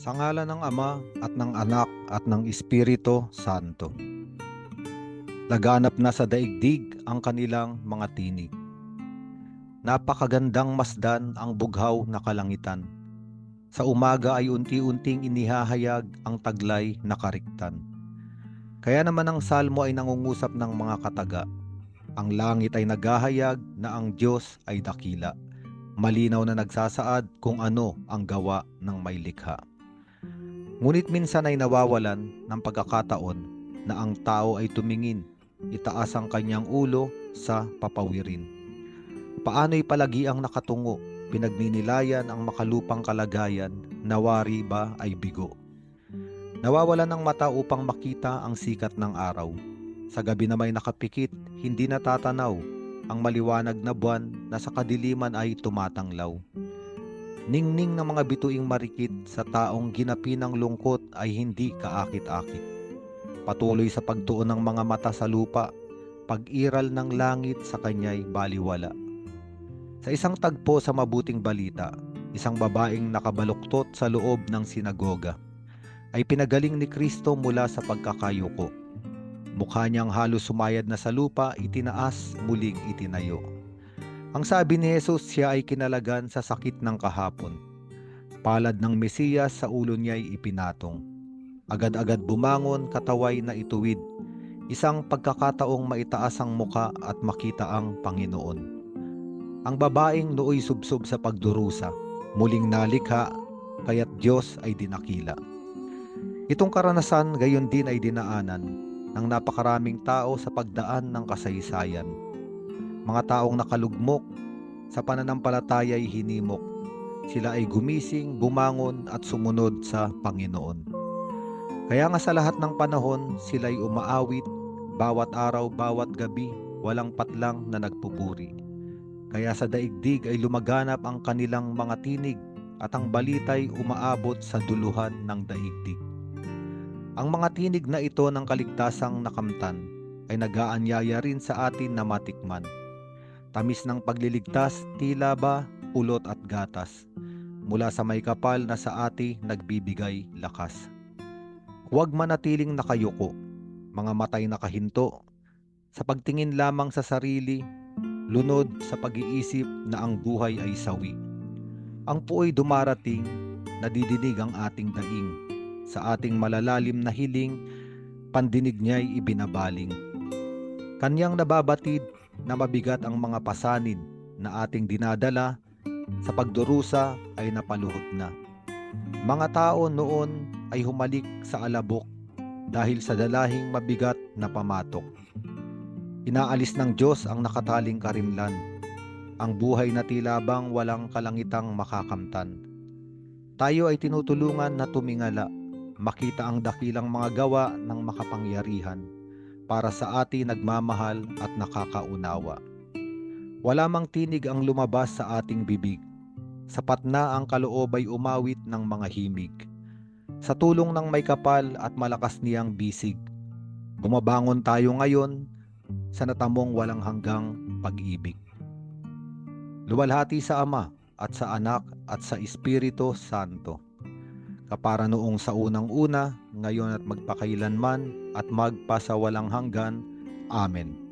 Sa ngala ng Ama at ng Anak at ng Espiritu Santo. Laganap na sa daigdig ang kanilang mga tinig. Napakagandang masdan ang bughaw na kalangitan. Sa umaga ay unti-unting inihahayag ang taglay na kariktan. Kaya naman ang salmo ay nangungusap ng mga kataga. Ang langit ay naghahayag na ang Diyos ay dakila. Malinaw na nagsasaad kung ano ang gawa ng may likha. Ngunit minsan ay nawawalan ng pagkakataon na ang tao ay tumingin, itaas ang kanyang ulo sa papawirin. Paano'y palagi ang nakatungo, pinagninilayan ang makalupang kalagayan, nawari ba ay bigo. Nawawalan ng mata upang makita ang sikat ng araw. Sa gabi na may nakapikit, hindi natatanaw ang maliwanag na buwan na sa kadiliman ay tumatanglaw. Ningning ng mga bituing marikit sa taong ginapi ng lungkot ay hindi kaakit-akit. Patuloy sa pagtuon ng mga mata sa lupa, pag-iral ng langit sa kanya'y baliwala. Sa isang tagpo sa mabuting balita, isang babaeng nakabaluktot sa loob ng sinagoga ay pinagaling ni Kristo mula sa pagkakayuko. Mukha niyang halos sumayad na sa lupa, itinaas, muling itinayo. Ang sabi ni Jesus, siya ay kinalagan sa sakit ng kahapon. Palad ng Mesiyas sa ulo niya'y ipinatong. Agad-agad bumangon, kataway na ituwid. Isang pagkakataong maitaas ang muka at makita ang Panginoon. Ang babaeng nooy subsob sa pagdurusa, muling nalikha, kaya't Diyos ay dinakila. Itong karanasan gayon din ay dinaanan ng napakaraming tao sa pagdaan ng kasaysayan. Mga taong nakalugmok sa pananampalataya ay hinimok. Sila ay gumising, bumangon at sumunod sa Panginoon. Kaya nga sa lahat ng panahon, sila'y umaawit, bawat araw, bawat gabi, walang patlang na nagpupuri. Kaya sa daigdig ay lumaganap ang kanilang mga tinig at ang balita'y umaabot sa duluhan ng daigdig. Ang mga tinig na ito ng kaligtasang nakamtan ay nagaanyaya rin sa atin na matikman. Tamis ng pagliligtas, tila ba, pulot at gatas. Mula sa may kapal na sa ati nagbibigay lakas. Huwag manatiling nakayuko, mga matay nakahinto. Sa pagtingin lamang sa sarili, lunod sa pag-iisip na ang buhay ay sawi. Ang puoy dumarating, nadidinig ang ating daing. Sa ating malalalim na hiling, pandinig niya'y ibinabaling. Kanyang nababatid na mabigat ang mga pasanin na ating dinadala sa pagdurusa ay napaluhod na. Mga tao noon ay humalik sa alabok dahil sa dalahing mabigat na pamatok. Inaalis ng Diyos ang nakataling karimlan, ang buhay na tila bang walang kalangitang makakamtan. Tayo ay tinutulungan na tumingala, makita ang dakilang mga gawa ng makapangyarihan para sa atin nagmamahal at nakakaunawa. Wala mang tinig ang lumabas sa ating bibig. Sapat na ang kaloob ay umawit ng mga himig. Sa tulong ng may kapal at malakas niyang bisig, bumabangon tayo ngayon sa natamong walang hanggang pag-ibig. Luwalhati sa Ama at sa Anak at sa Espiritu Santo. Kapara noong sa unang-una, ngayon at magpakailanman at magpasawalang hanggan. Amen.